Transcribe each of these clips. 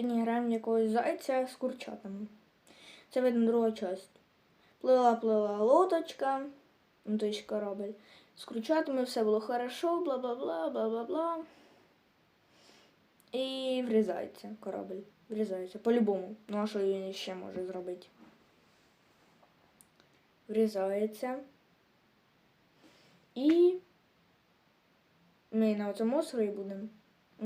Сьогодні граємо якогось зайця з курчатами. Це видно друга часть. Плила, плила лодочка, ну то есть корабль. З курчатами все було хорошо, бла бла бла, бла бла бла. І врізається корабль. Врізається. По-любому. Ну а що він ще може зробити? Врізається. І ми на цьому острові будемо.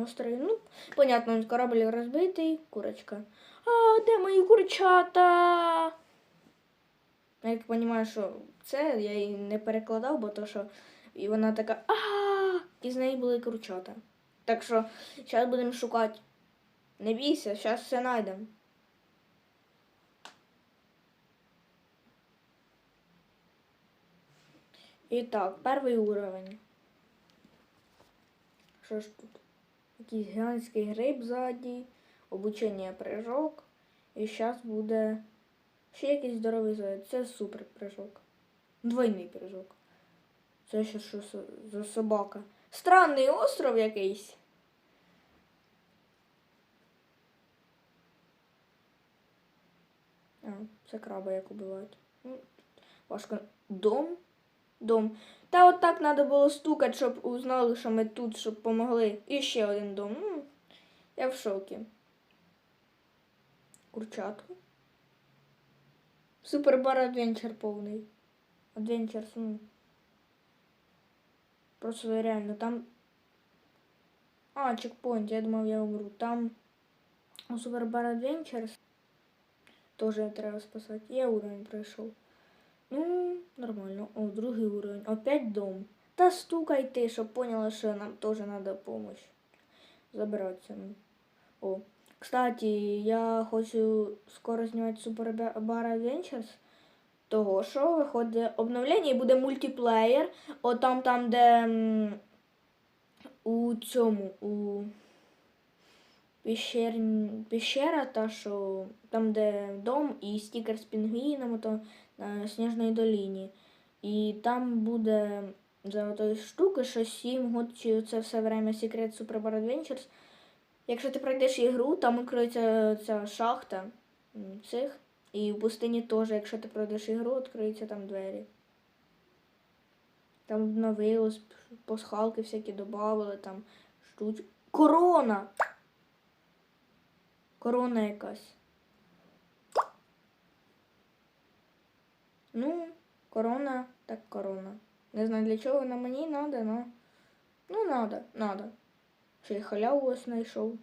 Острові, ну, понятно, корабль розбитий, курочка. А, де мої курчата? Я як розумію, що це я її не перекладав, бо то, що і вона така а і з неї були курчата. Так що зараз будемо шукати. Не бійся, зараз все знайдемо. І так, перший уровень. Що ж тут? Якийсь гігантський гриб ззаді, обучення прыжок. І зараз буде ще якийсь здоровий заяць. Це супер прыжок. Двойний прыжок. Це ще що со- за собака? Странний остров якийсь. А, це краба як убивають. Ну, Важко. Дом? Дом. Та от так треба було стукати, щоб узнали, що ми тут, щоб помогли. І ще один дом. Ну, я в шокі. Курчатку. Супербар адвенчер повний. Адвенчер, ну. Просто реально там. А, чекпоінт, я думав, я умру. Там у Супербар Adventures тоже треба спасати. Я уровень пройшов. Ну, нормально. О, другий уровень. Опять дом. Та стукай ти, щоб поняла, що нам теж треба помощь. Забиратися. О. Кстати, я хочу скоро знімати Super Bar Adventures. Того, що виходить обновлення і буде мультиплеєр. О там, там, де у цьому, у пещер... пещера, та що там, де дом і стікер з пінгвіном, то на Сніжній доліні. І там буде за штуки, що 7 год чи це все время секрет Super Bar Adventures. Якщо ти пройдеш ігру, там відкриється ця шахта цих. І в пустині теж, якщо ти пройдеш ігру, відкриються там двері. Там обновилось, пасхалки всякі додавали, там штуч. Корона! Корона якась. Ну, корона, так корона. Не знаю для чого вона мені надо, но. Ну, надо, надо. Й халяву ось знайшов.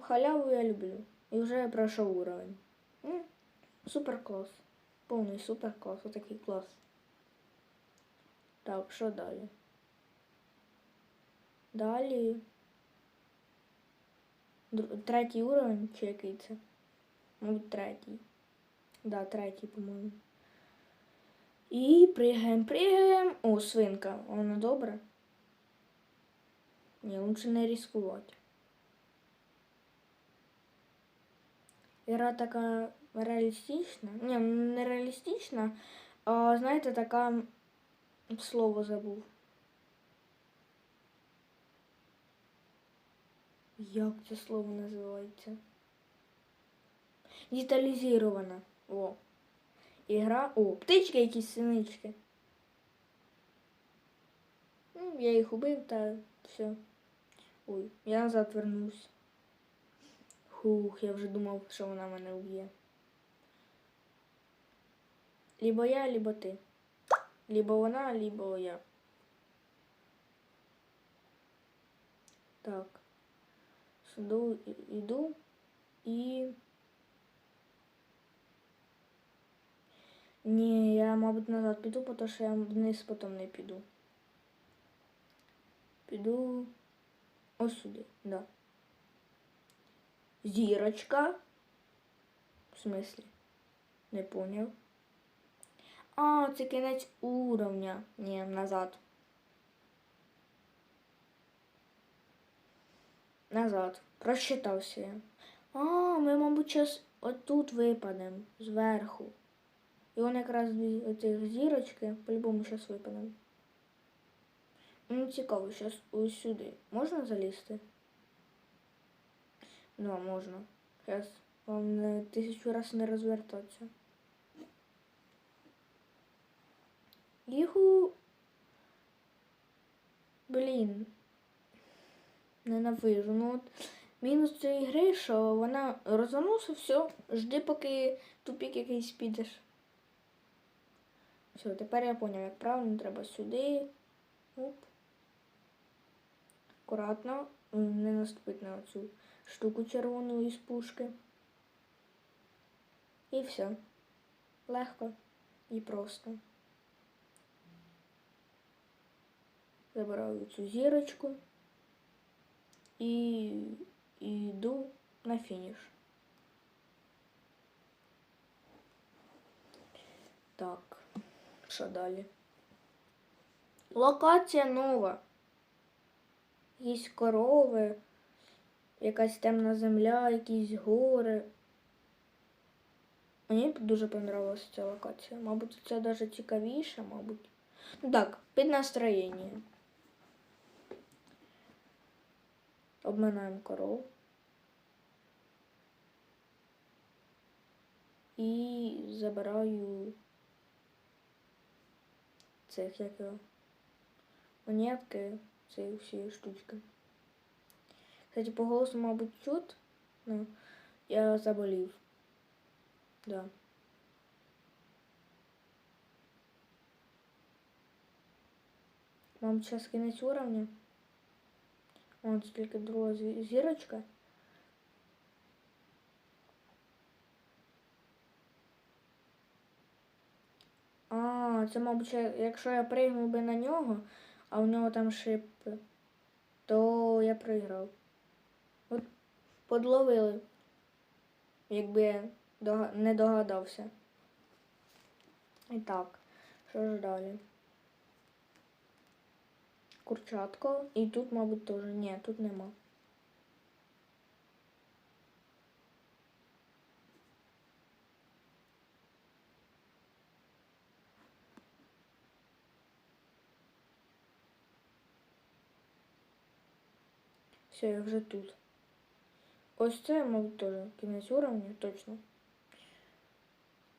Халяву я люблю. І вже я пройшов уровень. М, Супер клас. Повний супер клас. Отакий клас. Так, що далі? Далі. Третій уровень, чи який це? Мабуть, третій. Да, третій, по-моєму. І пригаємо, пригаємо. О, свинка. Вона добра. Ні, лучше не ризикувати. Гра така реалістична. Ні, не реалістична, а знаєте, така слово забув. Як це слово називається? Деталізована. О. Ігра. О, птички якісь синички. Ну, я їх убив та все. Ой, я назад вернусь. Хух, я вже думав, що вона мене вб'є. Либо я, либо ти. Либо вона, либо я. Так. Сюди йду і. Ні, я, мабуть, назад піду, тому що я вниз потім не піду. Піду ось сюди, да. Зірочка. В смислі? Не поняв. А, це кінець уровня. Ні, назад. Назад. Просчитався я. А, ми, мабуть, зараз отут випадемо зверху. І он якраз дві оцих зірочки, по-любому зараз випадемо. Ну, цікаво, зараз ось сюди. Можна залізти? Ну, можна. Зараз вам тисячу раз не розвертатися. Іху. Блін. Ненавижу. Ну от мінус цієї гри, що вона розвернувся, все, жди, поки тупік якийсь підеш. Все, тепер я поняв, як правильно треба сюди. Оп. Акуратно. Не наступити на цю штуку червону із пушки. І все. Легко і просто. Забираю цю зірочку і йду на фініш. Так, що далі? Локація нова. Якісь корови, якась темна земля, якісь гори. Мені дуже понравилася ця локація. Мабуть, це навіть цікавіше, мабуть. Ну так, під настроєння. Обминаємо коров. І забираю цих як його, монетки, ці всі штучки. Кстати, по голосу, мабуть, чут, ну, я заболів. Да. Вам сейчас кінець уровня. Вон тільки друга зірочка. Це, мабуть, якщо я пригнув би на нього, а у нього там шипи, то я проіграв. От подловили, якби я не догадався. І так, що ж далі? Курчатко. І тут, мабуть, теж. Ні, тут нема. Все, я вже тут. Ось це, мабуть, теж кінець уровня, точно.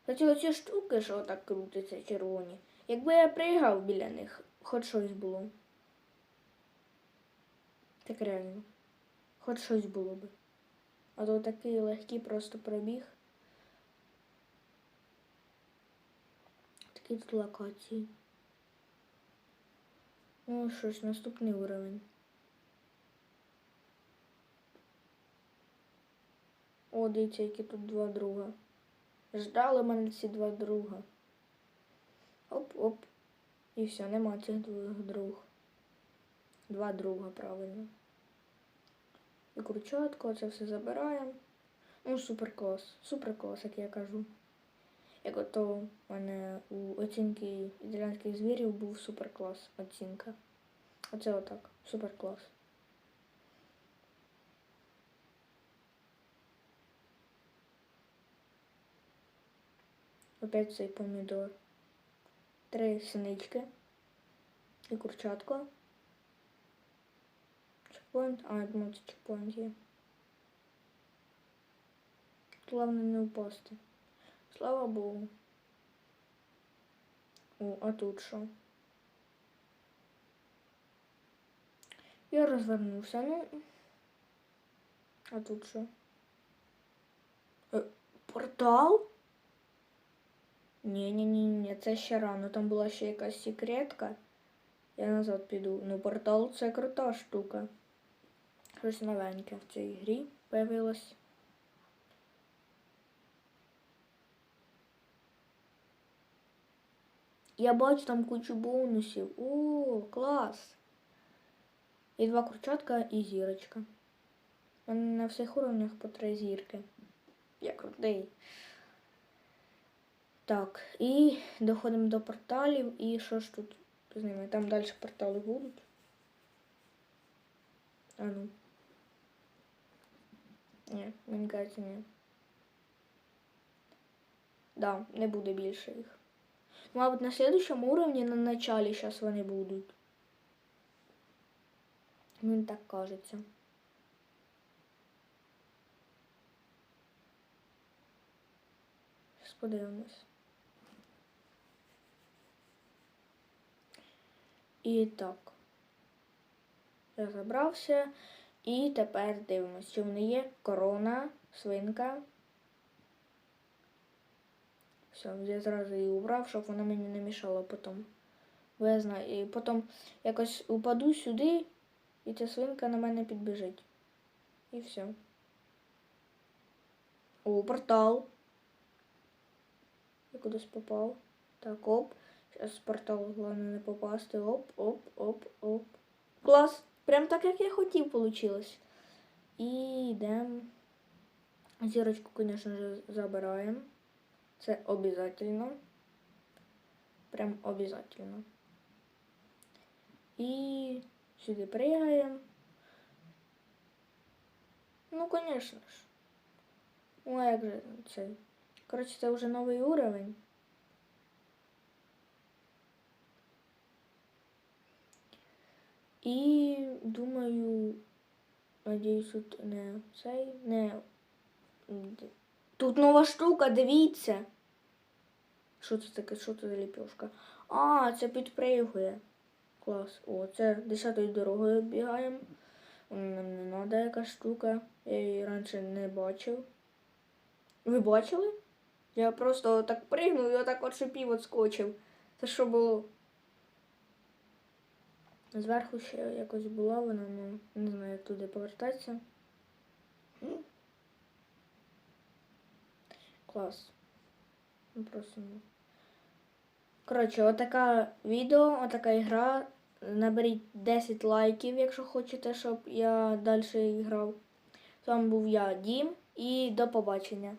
Кстати, оці штуки, що так крутяться червоні. Якби я приїхав біля них, хоч щось було. Так реально. Хоч щось було би. А то такий легкий просто пробіг. Такі тут локації. Ну що ж, наступний уровень. О, дивіться, які тут два друга. Ждали мене ці два друга. Оп-оп. І все, нема цих двох друг. Два друга, правильно. І курчатко, це все забираємо. Ну, супер клас. Супер клас, як я кажу. Як ото в мене у оцінки італійських звірів був супер клас оцінка. Оце отак. Супер клас. Опять цей помідор. Три синички і курчатко. Чекпоінт. А, я думаю, це чекпоінт є. Головне не упасти. Слава Богу. О, а тут що? Я розвернувся, ну. А тут що? Е, портал? Ні-ні-ні, це ще рано. Там була ще якась секретка. Я назад піду. Ну, портал це крута штука. Щось новеньке в цій грі появилось. Я бачу там кучу бонусів. О, клас! І два курчатка і зірочка. У мене на всіх уровнях по три зірки. Я крутий. Так, і доходимо до порталів. І що ж тут з ними? Там далі портали будуть. А ну. Ні, мені кажеться, ні. Да, не буде більше їх. Мабуть, на следующем уровні на началі зараз вони будуть. Мені так кажеться. Подивимось. І так. Я забрався. І тепер дивимось, чи в неї є корона, свинка. Все, я зразу її убрав, щоб вона мені не мішала потім. Бо я знаю, і потім якось упаду сюди, і ця свинка на мене підбіжить. І все. О, портал. Я кудись попав. Так, оп. Зараз в портал головне не попасти. Оп, оп, оп, оп. Клас! Прям так, як я хотів, получилось. І йдемо. Зірочку, звісно ж, забираємо. Це обязательно. Прям обязательно. І сюди пригаємо. Ну, звісно ж. Ну, як же цей? Коротше, це вже новий уровень. І думаю, надіюсь, тут не цей, не. Тут нова штука, дивіться. Що це таке? Що це за ліпешка? А, це підпригує. Клас. О, це десятою дорогою бігаємо. Нам не треба якась штука. Я її раніше не бачив. Ви бачили? Я просто так пригнув і отак от шипів отскочив. Це що було? Зверху ще якось була вона, ну не знаю, як туди повертатися. Клас. Ну. Коротше, отака відео, отака ігра. Наберіть 10 лайків, якщо хочете, щоб я далі грав. З вами був я, Дім, і до побачення.